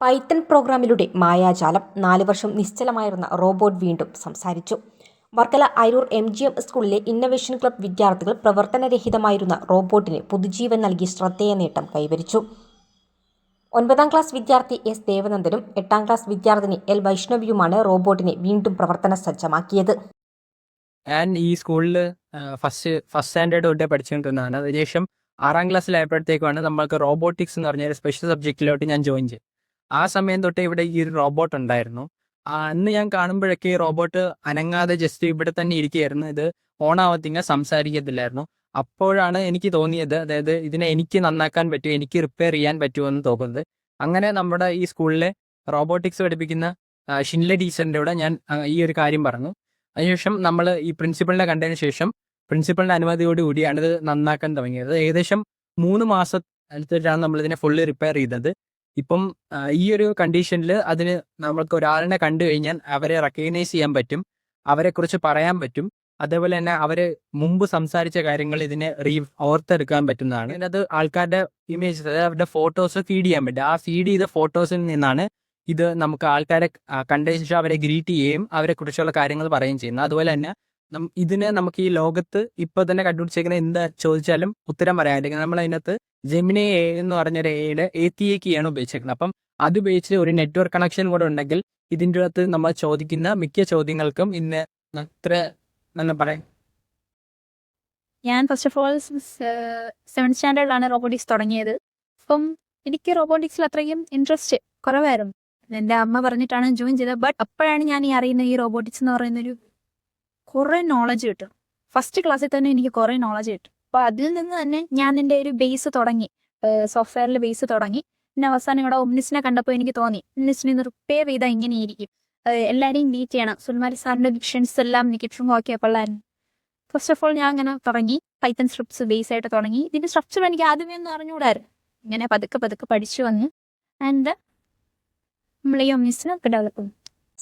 Python പ്രോഗ്രാമിലൂടെ മായാജാലം നാല് വർഷം നിശ്ചലമായിരുന്ന റോബോട്ട് വീണ്ടും സംസാരിച്ചു. Varkala Aroor M G M സ്കൂളിലെ ഇന്നവേഷൻ ക്ലബ് വിദ്യാർത്ഥികൾ പ്രവർത്തനരഹിതമായിരുന്ന റോബോട്ടിന് പുതുജീവൻ നൽകി ശ്രദ്ധേയ നേട്ടം കൈവരിച്ചു. ഒൻപതാം ക്ലാസ് വിദ്യാർത്ഥി എസ് ദേവനന്ദനും എട്ടാം ക്ലാസ് വിദ്യാർത്ഥിനി എൽ വൈഷ്ണവിയുമാണ് റോബോട്ടിനെ വീണ്ടും പ്രവർത്തന സജ്ജമാക്കിയത്. ഞാൻ ഈ സ്കൂളിൽ ഫസ്റ്റ് ഫസ്റ്റ് സ്റ്റാൻഡേർഡ് തൊട്ടേ പഠിച്ചുകൊണ്ടിരുന്നതാണ് അതിനുശേഷം ആറാം ക്ലാസ്സിലായപ്പോഴത്തേക്കാണ് നമ്മൾക്ക് റോബോട്ടിക്സ് എന്ന് പറഞ്ഞ ഒരു സ്പെഷ്യൽ സബ്ജക്റ്റിലോട്ട് ഞാൻ ജോയിൻ ചെയ്തു ആ സമയം തൊട്ടേ ഇവിടെ ഈ ഒരു റോബോട്ട് ഉണ്ടായിരുന്നു. അന്ന് ഞാൻ കാണുമ്പോഴൊക്കെ ഈ റോബോട്ട് അനങ്ങാതെ ജസ്റ്റ് ഇവിടെ തന്നെ ഇരിക്കുകയായിരുന്നു. ഇത് ഓണാവത്തിങ്ങ സംസാരിക്കത്തില്ലായിരുന്നു. അപ്പോഴാണ് എനിക്ക് തോന്നിയത് അതായത് ഇതിനെ എനിക്ക് നന്നാക്കാൻ പറ്റുമോ എനിക്ക് റിപ്പയർ ചെയ്യാൻ പറ്റുമോ എന്ന് തോന്നുന്നത്. അങ്ങനെ നമ്മുടെ ഈ സ്കൂളിലെ റോബോട്ടിക്സ് പഠിപ്പിക്കുന്ന ഷിൻല ടീച്ചറിന്റെ കൂടെ ഞാൻ ഈ ഒരു കാര്യം പറഞ്ഞു. അതിനുശേഷം നമ്മൾ ഈ പ്രിൻസിപ്പളിനെ കണ്ടതിന് ശേഷം പ്രിൻസിപ്പളിന്റെ അനുമതിയോട് കൂടിയാണ് ഇത് നന്നാക്കാൻ തുടങ്ങിയത്. ഏകദേശം മൂന്ന് മാസത്തിലാണ് നമ്മൾ ഇതിനെ ഫുള്ളി റിപ്പയർ ചെയ്തത്. ഇപ്പം ഈ ഒരു കണ്ടീഷനിൽ അതിന് നമ്മൾക്ക് ഒരാളിനെ കണ്ടു കഴിഞ്ഞാൽ അവരെ റെക്കഗ്നൈസ് ചെയ്യാൻ പറ്റും അവരെ കുറിച്ച് പറയാൻ പറ്റും. അതേപോലെ തന്നെ അവർ മുമ്പ് സംസാരിച്ച കാര്യങ്ങൾ ഇതിനെ റീ ഓർത്തെടുക്കാൻ പറ്റുന്നതാണ്. അതിനകത്ത് ആൾക്കാരുടെ ഇമേജസ് അതായത് അവരുടെ ഫോട്ടോസ് ഫീഡ് ചെയ്യാൻ പറ്റും. ആ ഫീഡ് ചെയ്ത ഫോട്ടോസിൽ നിന്നാണ് ഇത് നമുക്ക് ആൾക്കാരെ കണ്ടതിന് ശേഷം അവരെ ഗ്രീറ്റ് ചെയ്യുകയും അവരെ കുറിച്ചുള്ള കാര്യങ്ങൾ പറയുകയും ചെയ്യുന്നത്. അതുപോലെ തന്നെ ഇതിനെ നമുക്ക് ഈ ലോകത്ത് ഇപ്പൊ തന്നെ കണ്ടുപിടിച്ചേക്കുന്ന എന്താ ചോദിച്ചാലും ഉത്തരം പറ്റും നമ്മൾ അതിനകത്ത് ജെമിനി എ എന്ന് പറഞ്ഞൊരു എയുടെ എ ടി എ ആണ് ഉപയോഗിച്ചേക്കുന്നത്. അപ്പം അത് ഉപയോഗിച്ച് ഒരു നെറ്റ്വർക്ക് കണക്ഷൻ കൂടെ ഉണ്ടെങ്കിൽ ഇതിന്റെ അകത്ത് നമ്മൾ ചോദിക്കുന്ന മിക്ക ചോദ്യങ്ങൾക്കും ഇന്ന് അത്ര നല്ല പറയാം? ഞാൻ ഫസ്റ്റ് ഓഫ് ഓൾ സെവൻ സ്റ്റാൻഡേർഡിലാണ് റോബോട്ടിക്സ് തുടങ്ങിയത്. അപ്പം എനിക്ക് റോബോട്ടിക്സിൽ അത്രയും ഇൻട്രസ്റ്റ് കുറവായിരുന്നു. എന്റെ അമ്മ പറഞ്ഞിട്ടാണ് ജോയിൻ ചെയ്തത്. ബട്ട് അപ്പോഴാണ് ഞാൻ ഈ അറിയുന്ന ഈ റോബോട്ടിക്സ് എന്ന് പറയുന്നൊരു കുറേ നോളജ് കിട്ടും. ഫസ്റ്റ് ക്ലാസ്സിൽ തന്നെ എനിക്ക് കുറേ നോളജ് കിട്ടും. അപ്പോൾ അതിൽ നിന്ന് തന്നെ ഞാൻ എന്റെ ഒരു ബേസ് തുടങ്ങി. സോഫ്റ്റ്വെയറിൽ ബേസ് തുടങ്ങി. പിന്നെ അവസാനം ഇവിടെ ഒമ്നിസിനെ കണ്ടപ്പോൾ എനിക്ക് തോന്നി. ഒമ്നിസിനെ റിപ്പയർ ചെയ്താൽ ഇങ്ങനെയായിരിക്കും എല്ലാവരെയും മീറ്റ് ചെയ്യണം. സുൽമാരി സാറിന്റെ ഡിക്ഷൻസ് എല്ലാം എനിക്ക് നോക്കിയപ്പോഴായിരുന്നു ഫസ്റ്റ് ഓഫ് ഓൾ ഞാൻ അങ്ങനെ തുടങ്ങി. പൈത്തൺ സ്ട്രിപ്സ് ബേസ് ആയിട്ട് തുടങ്ങി. ഇതിന്റെ സ്ട്രക്ചർ എനിക്ക് ആദ്യമേ ഒന്നും അറിഞ്ഞുകൂടായിരുന്നു ഇങ്ങനെ പതുക്കെ പതുക്കെ പഠിച്ചു വന്ന്. ആൻഡ് നമ്മൾ ഈ ഒമ്നിസിനൊക്കെ ഡെവലപ്പ് ചെയ്തു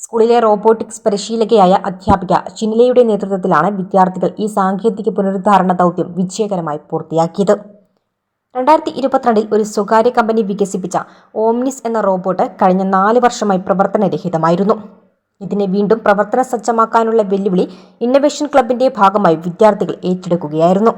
സ്കൂളിലെ റോബോട്ടിക്സ് പരിശീലകയായ അധ്യാപിക ചിനിലയുടെ നേതൃത്വത്തിലാണ് വിദ്യാർത്ഥികൾ ഈ സാങ്കേതിക പുനരുദ്ധാരണ ദൗത്യം വിജയകരമായി പൂർത്തിയാക്കിയത്. രണ്ടായിരത്തി ഇരുപത്തിരണ്ടിൽ ഒരു സ്വകാര്യ കമ്പനി വികസിപ്പിച്ച ഓംനിസ് എന്ന റോബോട്ട് കഴിഞ്ഞ നാല് വർഷമായി പ്രവർത്തനരഹിതമായിരുന്നു. ഇതിനെ വീണ്ടും പ്രവർത്തന സജ്ജമാക്കാനുള്ള വെല്ലുവിളി ഇന്നവേഷൻ ക്ലബിന്റെ ഭാഗമായി വിദ്യാർത്ഥികൾ ഏറ്റെടുക്കുകയായിരുന്നു.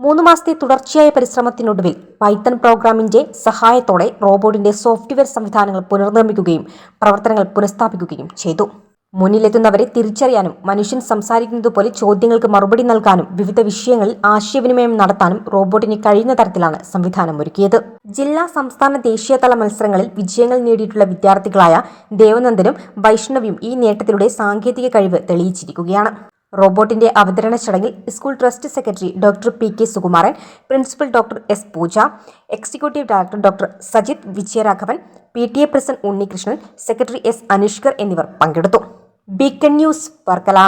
മൂന്ന് മാസത്തെ തുടർച്ചയായ പരിശ്രമത്തിനൊടുവിൽ പൈത്തൺ പ്രോഗ്രാമിന്റെ സഹായത്തോടെ റോബോട്ടിന്റെ സോഫ്റ്റ്വെയർ സംവിധാനങ്ങൾ പുനർനിർമ്മിക്കുകയും പ്രവർത്തനങ്ങൾ പുനഃസ്ഥാപിക്കുകയും ചെയ്തു. മുന്നിലെത്തുന്നവരെ തിരിച്ചറിയാനും മനുഷ്യൻ സംസാരിക്കുന്നതുപോലെ ചോദ്യങ്ങൾക്ക് മറുപടി നൽകാനും വിവിധ വിഷയങ്ങളിൽ ആശയവിനിമയം നടത്താനും റോബോട്ടിന് കഴിയുന്ന തരത്തിലാണ് സംവിധാനം ഒരുക്കിയത്. ജില്ലാ സംസ്ഥാന ദേശീയതല മത്സരങ്ങളിൽ വിജയങ്ങൾ നേടിയിട്ടുള്ള വിദ്യാർത്ഥികളായ ദേവനന്ദനും വൈഷ്ണവിയും ഈ നേട്ടത്തിലൂടെ സാങ്കേതിക കഴിവ് തെളിയിച്ചിരിക്കുകയാണ്. റോബോട്ടിന്റെ അവതരണ ചടങ്ങിൽ school trust secretary doctor P K Sukumaran principal doctor S Pooja executive director doctor Sajith Vijayaraghavan P T A president Unnikrishnan secretary S Anushkar എന്നിവർ പങ്കെടുത്തു. Beacon news Varkala.